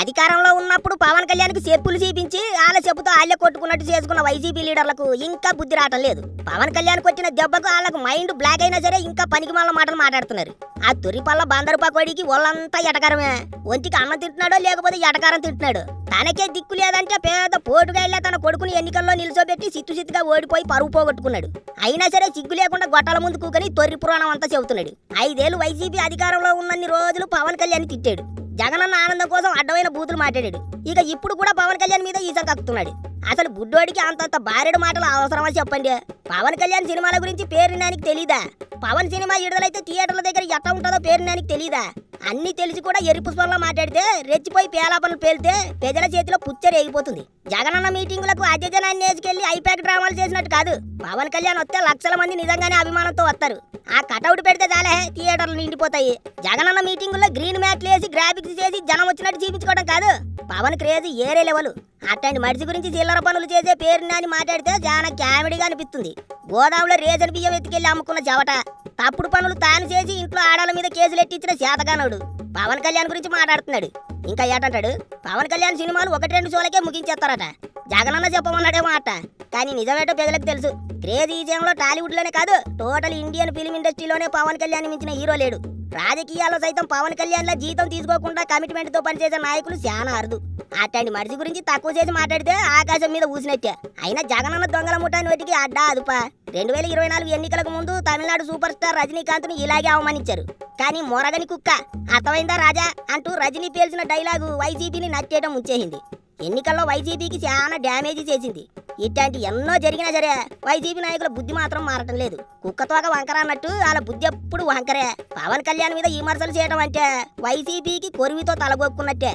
అధికారంలో ఉన్నప్పుడు పవన్ కళ్యాణ్కి చెప్పులు చూపించి వాళ్ళ చెప్పుతో వాళ్ళే కొట్టుకున్నట్టు చేసుకున్న వైసీపీ లీడర్లకు ఇంకా బుద్ధి రావటం లేదు. పవన్ కళ్యాణ్ కొట్టిన దెబ్బకు వాళ్ళకు మైండ్ బ్లాక్ అయినా సరే ఇంకా పనికి మళ్ళీ మాటలు మాట్లాడుతున్నారు. ఆ తురిపల్ల బందరు పకోడికి ఒళ్ళంతా ఎటకారమే. ఒంటికి అన్నం తింటున్నాడో లేకపోతే ఎటకారం తింటున్నాడు? తనకే దిక్కు లేదంటే పేద పోటుగాళ్ళ తన కొడుకుని ఎన్నికల్లో నిల్చోబెట్టి సిత్తు సిత్తుగా ఓడిపోయి పరువు పోగొట్టుకున్నాడు. అయినా సరే సిగ్గు లేకుండా గొట్టాల ముందు కూకని తొర్రి పురాణం అంతా చెబుతున్నాడు. ఐదేళ్ళు వైసీపీ అధికారంలో ఉన్నన్ని రోజులు పవన్ కళ్యాణ్ తిట్టాడు. జగనన్న ఆనందం కోసం అడ్డమైన బూతులు మాట్లాడాడు. ఇక ఇప్పుడు కూడా పవన్ కళ్యాణ్ మీద ఈసం కక్కుతున్నాడు. అసలు బుడ్డోడికి అంతంత భార్యడు మాటలు అవసరమా చెప్పండి? పవన్ కళ్యాణ్ సినిమాల గురించి పేరు నానికి తెలీదా? పవన్ సినిమా విడుదలైతే థియేటర్ల దగ్గర ఎట్లా ఉంటుందో పేరునానికి తెలీదా? అన్ని తెలిసి కూడా ఎరుపు స్వరంలో మాట్లాడితే రెచ్చిపోయి పేలాపనలు పేలితే ప్రజల చేతిలో పుచ్చరి ఎగిపోతుంది. జగనన్న మీటింగులకు అధ్యజనాన్ని వేసుకెళ్ళి ఐపాక్ డ్రామాలు చేసినట్టు కాదు. పవన్ కళ్యాణ్ వస్తే లక్షల మంది నిజంగానే అభిమానంతో వస్తారు. ఆ కటౌట్ పెడితే చాలే థియేటర్లు నిండిపోతాయి. జగనన్న మీటింగుల్లో గ్రీన్ మ్యాట్లు వేసి గ్రాఫిక్స్ చేసి జనం వచ్చినట్టు చూపించుకోవడం కాదు. పవన్ క్రేజ్ ఏరే లెవెల్. అట్లాంటి మనిషి గురించి చిల్లర పనులు చేసే పేరు అని మాట్లాడితే చాలా కామెడీగా అనిపిస్తుంది. గోదాములో రేజన్ బియ్యం ఎత్తుకెళ్ళి అమ్ముకున్న చెవట. తప్పుడు పనులు తాను చేసి ఇంట్లో ఆడాల మీద కేసులు ఎట్టించిన శాతగానుడు. పవన్ కళ్యాణ్ గురించి మాట్లాడుతున్నాడు. ఇంకా ఏటంటాడు? పవన్ కళ్యాణ్ సినిమాలు ఒకటి రెండు షోలకే ముగించేస్తారట. జగనన్న చెప్పమన్నాడేమో అట. కానీ నిజమేటో ప్రజలకు తెలుసు. క్రేజ్ ఈ విజయంలో టాలీవుడ్లోనే కాదు టోటల్ ఇండియన్ ఫిల్మ్ ఇండస్ట్రీలోనే పవన్ కళ్యాణ్ మించిన హీరో లేడు. రాజకీయాల్లో సైతం పవన్ కళ్యాణ్ జీతం తీసుకోకుండా కమిట్మెంట్తో పనిచేసే నాయకులు చాలా అరుదు. అట్లాంటి మనిషి గురించి తక్కువ చేసి మాట్లాడితే ఆకాశం మీద ఊసినట్టే. అయినా జగనన్న దొంగల ముఠా నోటికి అడ్డా అదుపా. రెండు వేల ఇరవై నాలుగు ఎన్నికలకు ముందు తమిళనాడు సూపర్ స్టార్ రజనీకాంత్ను ఇలాగే అవమానించారు. కానీ మొరగని కుక్క. అర్థమైందా రాజా? అంటూ రజనీ పేల్చిన డైలాగు వైసీపీని నచ్చేయడం ఉంచేసింది ఎన్నికల్లో వైసీపీకి చాలా డ్యామేజ్ చేసింది. ఇట్లాంటి ఎన్నో జరిగినా సరే వైసీపీ నాయకుల బుద్ధి మాత్రం మారటం లేదు. కుక్కతోక వంకర అన్నట్టు వాళ్ళ బుద్ధి ఎప్పుడు వంకరే. పవన్ కళ్యాణ్ మీద విమర్శలు చేయడం అంటే వైసీపీకి కొరివితో తలగొక్కున్నట్టే.